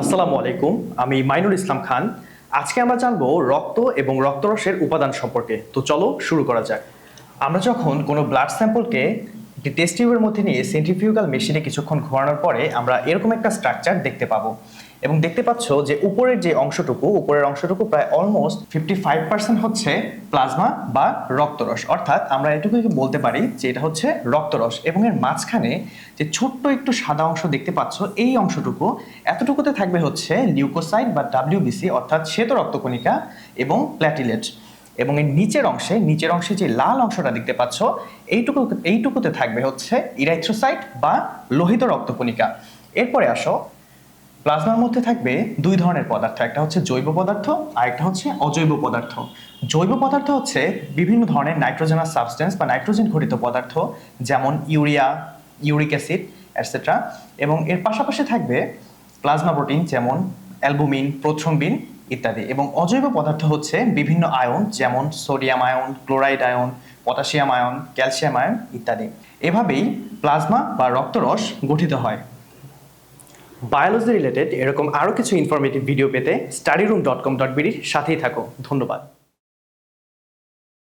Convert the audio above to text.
আসসালামু আলাইকুম, আমি মাইনুল ইসলাম খান। আজকে আমরা জানব রক্ত এবং রক্তরসের উপাদান সম্পর্কে। তো চলো শুরু করা যাক। আমরা যখন কোনো ব্লাড স্যাম্পলকে একটি টেস্ট টিউবের মধ্যে নিয়ে সেন্ট্রিফিউগাল মেশিনে কিছুক্ষণ ঘোরানোর পরে আমরা এরকম একটা স্ট্রাকচার দেখতে পাবো। এবং দেখতে পাচ্ছ যে উপরের যে অংশটুকু, উপরের অংশটুকু প্রায় অলমোস্ট ফিফটি ফাইভ পার্সেন্ট হচ্ছে প্লাজমা বা রক্তরস। অর্থাৎ আমরা এটুকু বলতে পারি যে এটা হচ্ছে রক্তরস। এবং এর মাঝখানে যে ছোট্ট একটু সাদা অংশ দেখতে পাচ্ছ, এই অংশটুকু এতটুকুতে থাকবে হচ্ছে লিউকোসাইট বা ডাব্লিউবিসি অর্থাৎ শ্বেত রক্তকণিকা এবং প্ল্যাটিলেট এবং এর নিচের অংশে নিচের অংশে যে লাল অংশটা দেখতে পাচ্ছ, এইটুকু, এইটুকুতে থাকবে হচ্ছে ইরাইথ্রোসাইট বা লোহিত রক্তকণিকা। এরপরে আসো, প্লাজমার মধ্যে থাকবে দুই ধরনের পদার্থ, একটা হচ্ছে জৈব পদার্থ, আর একটা হচ্ছে অজৈব পদার্থ। জৈব পদার্থ হচ্ছে বিভিন্ন ধরনের নাইট্রোজেনাস সাবস্টেন্স বা নাইট্রোজেন ঘটিত পদার্থ, যেমন ইউরিয়া, ইউরিক অ্যাসিড অ্যাটসেট্রা এবং এর পাশাপাশি থাকবে প্লাজমা প্রোটিন, যেমন অ্যালবুমিন, প্রোথ্রম্বিন ইত্যাদি। এবং অজৈব পদার্থ হচ্ছে বিভিন্ন আয়ন, যেমন sodium ion, chloride ion, potassium ion, calcium ion ইত্যাদি। এভাবেই প্লাজমা বা রক্তরস গঠিত হয়। বায়োলজি রিলেটেড এরকম আরও কিছু ইনফরমেটিভ ভিডিও পেতে study room dot com dot বিডির সাথেই থাকো। ধন্যবাদ।